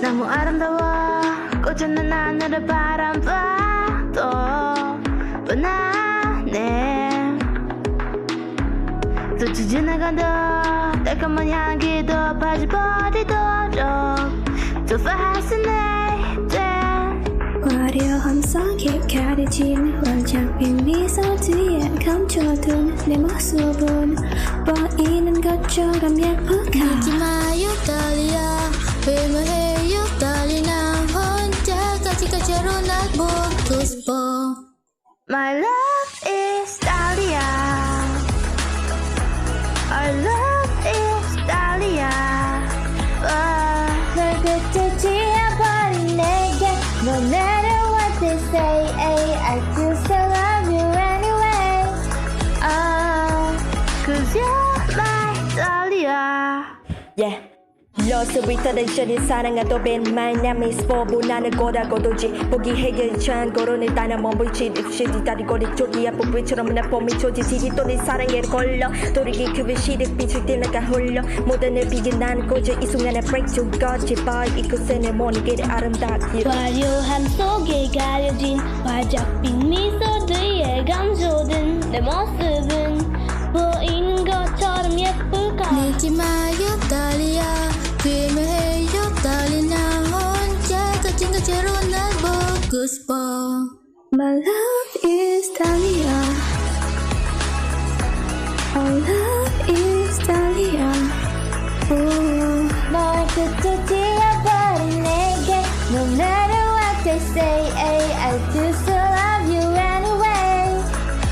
너무 아름다워. 꽂혀있는 하늘을 바라봐도 뻔하네. 스쳐 지나가도 달콤한 향기도 빠져버리도록 또 fascinated 화려한 속에 가려지는 원작인 미소 뒤에 감춰둔 내 모습은 보이는 것처럼 예쁘가 하지 마요 달리나 혼자까지 가지로 날 보고 싶어 My love is Dahlia Our love is Dahlia oh. 널 그때 지어버린 내게 No matter what they say I still so love you anyway Oh, cause you're my Dahlia. Yeah. Lost with attention이 사랑하도 벤 마이나미 스포부 나는 고다고도지 보기 해결찬 거론을 따나 몸부치 립시디 다리 거리 쪽이 아프비처럼 나 봄이 조지 지기 또네 사랑에 걸려 도리기 급의 시력 빛을 띠나가 홀려 모든 을 비긴 나는 고저 이 순간에 break to 거지 boy 이 곳에 내 모든 길이 아름답기로 화려함 속에 가려진 활짝빛 미소 뒤에 감춰둔 내 모습은 보이는 것처럼 예쁠까? 믿지 마요 달리 보고 싶어 My love is Dahlia Our love is Dahlia 널 끝에 지어버린 내게 No matter what they say I still so love you anyway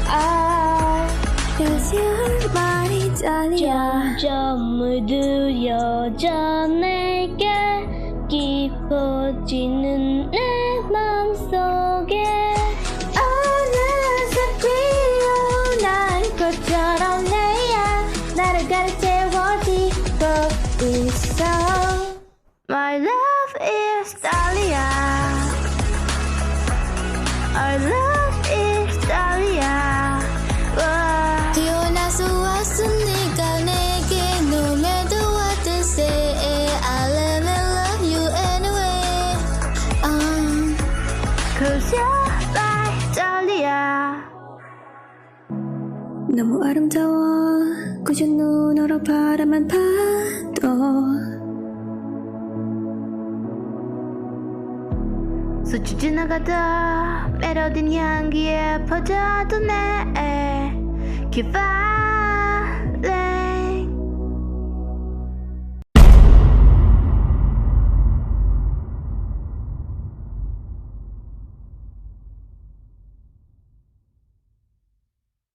I Cause you're my Dahlia 점점 물들여져 내게 깊어지는 내 가르채워지고 있어 My love is Dahlia. Our love is Dahlia. Oh. 태어나서 왔으니까 내게 No matter what they say I will love you anyway uh. Cause you're my Dahlia. 너무 아름다워 꾸준 눈으로 바라만 봐도 스쳐 지나가다 메로딘 향기에 퍼져도 내 falling